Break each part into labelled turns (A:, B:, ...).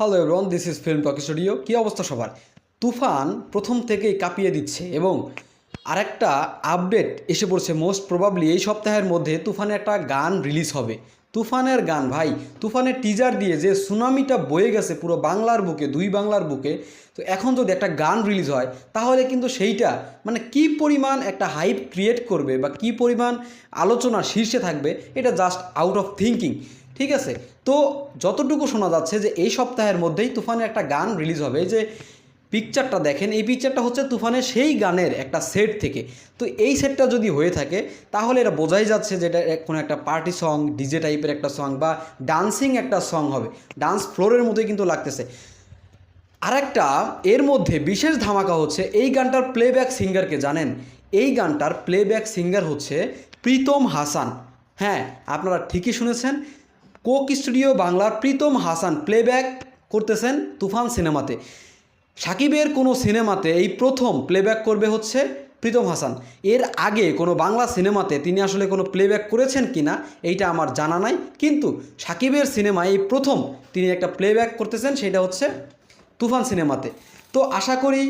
A: Hello everyone this is Film Talk Studio কী অবস্থা সবার? তুফান প্রথম থেকেই কাঁপিয়ে দিচ্ছে এবং আরেকটা আপডেট এসে পড়ছে। মোস্ট প্রবাবলি এই সপ্তাহের মধ্যে তুফানে একটা গান রিলিজ হবে। তুফানের গান, ভাই, তুফানের টিজার দিয়ে যে সুনামিটা বয়ে গেছে পুরো বাংলার বুকে, দুই বাংলার বুকে, তো এখন যদি একটা গান রিলিজ হয়, তাহলে কিন্তু সেইটা মানে কি পরিমাণ একটা হাইপ ক্রিয়েট করবে বা কি পরিমাণ আলোচনা শীর্ষে থাকবে, এটা জাস্ট আউট অফ থিঙ্কিং ঠিক আছে? তো যতটুকু শোনা যাচ্ছে যে এই সপ্তাহের মধ্যেই তুফানের একটা গান রিলিজ হবে। যে পিকচারটা দেখেন, এই পিকচারটা হচ্ছে তুফানের সেই গানের একটা সেট থেকে। তো এই সেটটা যদি হয়ে থাকে, তাহলে এটা বোঝাই যাচ্ছে যে এটা কোনো একটা পার্টি সং ডিজে টাইপের একটা সং বা ডান্সিং একটা সং হবে। ডান্স ফ্লোরের মতোই কিন্তু লাগতেছে। আরেকটা, এর মধ্যে বিশেষ ধামাকা হচ্ছে এই গানটার প্লেব্যাক সিঙ্গারকে জানেন? এই গানটার প্লেব্যাক সিঙ্গার হচ্ছে প্রীতম হাসান। হ্যাঁ আপনারা ঠিকই শুনেছেন। কোক স্টুডিও বাংলার প্রীতম হাসান প্লেব্যাক করতেছেন তুফান সিনেমাতে। সাকিবের কোনো সিনেমাতে এই প্রথম প্লেব্যাক করবে হচ্ছে প্রীতম হাসান। এর আগে কোনো বাংলা সিনেমাতে তিনি আসলে কোনো প্লেব্যাক করেছেন কি না এইটা আমার জানা নাই। কিন্তু সাকিবের সিনেমায় এই প্রথম তিনি একটা প্লেব্যাক করতেছেন, সেটা হচ্ছে তুফান সিনেমাতে। তো আশা করি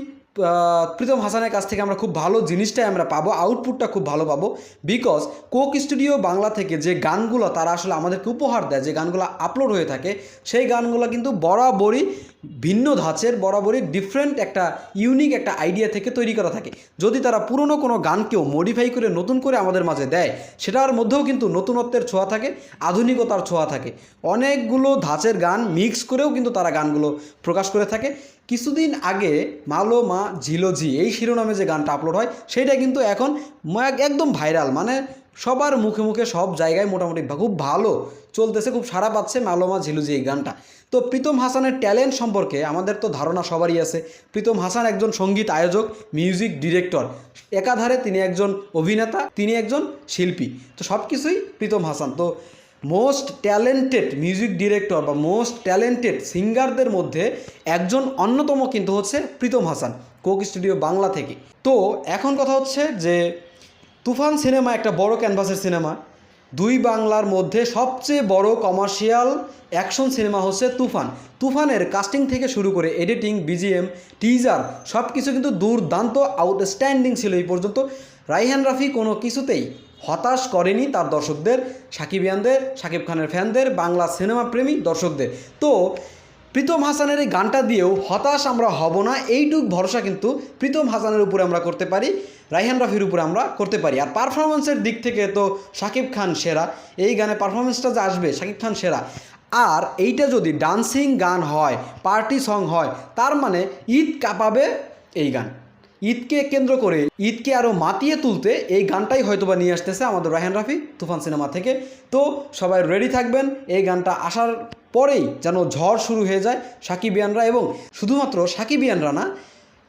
A: প্রীতম হাসানের কাছ থেকে আমরা খুব ভালো জিনিসটাই আমরা পাবো আউটপুটটা খুব ভালো পাবো বিকজ কোক স্টুডিও বাংলা থেকে যে গানগুলো তারা আসলে আমাদেরকে উপহার দেয়, যে গানগুলো আপলোড হয়ে থাকে, সেই গানগুলো কিন্তু বরাবরই ভিন্ন ধাঁচের, বরাবরই ডিফারেন্ট একটা ইউনিক একটা আইডিয়া থেকে তৈরি করা থাকে। যদি তারা পুরনো কোনো গানকেও মডিফাই করে, নতুন করে আমাদের মাঝে দেয়, সেটার মধ্যেও কিন্তু নতুনত্বের ছোঁয়া থাকে, আধুনিকতার ছোঁয়া থাকে। অনেকগুলো ধাঁচের গান মিক্স করেও কিন্তু তারা গানগুলো প্রকাশ করে থাকে। কিছুদিন আগে মালো মা ঝিলোঝি এই শিরোনামে যে গানটা আপলোড হয় সেটা কিন্তু এখন একদম ভাইরাল মানে সবার মুখে মুখে সব জায়গায় মোটামুটি খুব ভালো চলতেছে, খুব সারা পাচ্ছে মালোমা ঝিলুজি এই গানটা। তো প্রীতম হাসানের ট্যালেন্ট সম্পর্কে আমাদের তো ধারণা সবারই আছে। প্রীতম হাসান একজন সংগীত আয়োজক মিউজিক ডিরেক্টর একাধারে তিনি একজন অভিনেতা, তিনি একজন শিল্পী। তো সব কিছুই প্রীতম হাসান। তো মোস্ট ট্যালেন্টেড মিউজিক ডিরেক্টর বা মোস্ট ট্যালেন্টেড সিঙ্গারদের মধ্যে একজন অন্যতম কিন্তু হচ্ছে প্রীতম হাসান, কোক স্টুডিও বাংলা থেকে। তো এখন কথা হচ্ছে যে, তুফান সিনেমা একটা বড় ক্যানভাসের সিনেমা। দুই বাংলার মধ্যে সবচেয়ে বড় কমার্শিয়াল অ্যাকশন সিনেমা হচ্ছে তুফান। তুফানের কাস্টিং থেকে শুরু করে এডিটিং বিজিএম টিজার সব কিছু কিন্তু দুর্দান্ত আউটস্ট্যান্ডিং ছিল এই পর্যন্ত। রাইহান রাফি কোনো কিছুতেই হতাশ করেনি তার দর্শকদের সাকিবিয়ানদের সাকিব খানের ফ্যানদের, বাংলা সিনেমা প্রেমী দর্শকদের। তো প্রীতম হাসানের এই গানটা দিয়েও হতাশ আমরা হব না, এইটুক ভরসা কিন্তু প্রীতম হাসানের উপরে আমরা করতে পারি, রাইহান রাফির উপরে আমরা করতে পারি। আর পারফরমেন্সের দিক থেকে তো শাকিব খান সেরা, এই গানে পারফরমেন্সটা যে আসবে শাকিব খান সেরা। আর এইটা যদি ডান্সিং গান হয়, পার্টি সং হয়, তার মানে ঈদ কাঁপাবে এই গান। ঈদকে কেন্দ্র করে, ঈদকে আরও মাতিয়ে তুলতে এই গানটাই হয়তোবা নিয়ে আসতেছে আমাদের রাহেন রাফি, তুফান সিনেমা থেকে। তো সবাই রেডি থাকবেন, এই গানটা আসার পরেই যেন ঝড় শুরু হয়ে যায় সাকিবিয়ানরা এবং শুধুমাত্র সাকিবিয়ানরা না,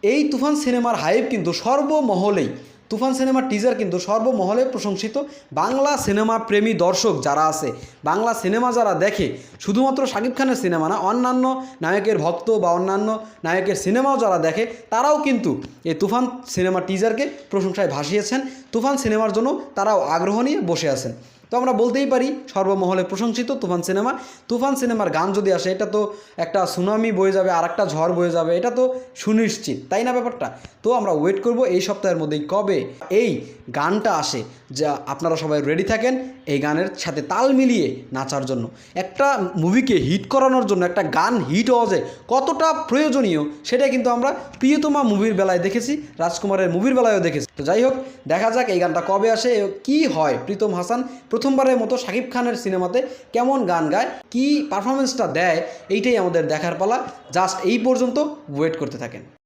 A: এই তুফান সিনেমার হাইপ কিন্তু সর্বমহলেই তুফান সিনেমার টিজার কিন্তু সর্বমহলে প্রশংসিত বাংলা সিনেমা প্রেমী দর্শক যারা আছে। বাংলা সিনেমা যারা দেখে, শুধুমাত্র শাকিব খানের সিনেমা না, অন্যান্য নায়কের ভক্ত বা অন্যান্য নায়কের সিনেমাও যারা দেখে, তারাও কিন্তু এই তুফান সিনেমা টিজারকে প্রশংসায় ভাসিয়েছেন। তুফান সিনেমার জন্য তারাও আগ্রহ নিয়ে বসে আছেন। তো আমরা বলতেই পারি, সর্বমহলে প্রশংসিত তুফান সিনেমা। তুফান সিনেমার গান যদি আসে, এটা তো একটা সুনামি বয়ে যাবে আর একটা ঝড় বয়ে যাবে, এটা তো সুনিশ্চিত, তাই না ব্যাপারটা? তো আমরা ওয়েট করব এই সপ্তাহের মধ্যেই কবে এই গানটা আসে, যা আপনারা সবাই রেডি থাকেন এই গানের সাথে তাল মিলিয়ে নাচার জন্য। একটা মুভিকে হিট করানোর জন্য, একটা গান হিট হওয়া যায় কতটা প্রয়োজনীয় সেটা কিন্তু আমরা প্রিয়তমা মুভির বেলায় দেখেছি, রাজকুমারের মুভির বেলায়ও দেখেছি। তো যাই হোক, দেখা যাক এই গানটা কবে আসে, কি হয়, প্রীতম হাসান প্রথমবারের মতো শাকিব খানের সিনেমাতে কেমন গান গায়, কি পারফরমেন্সটা দেয়, এইটাই আমাদের দেখার পালা। জাস্ট এই পর্যন্ত ওয়েট করতে থাকেন।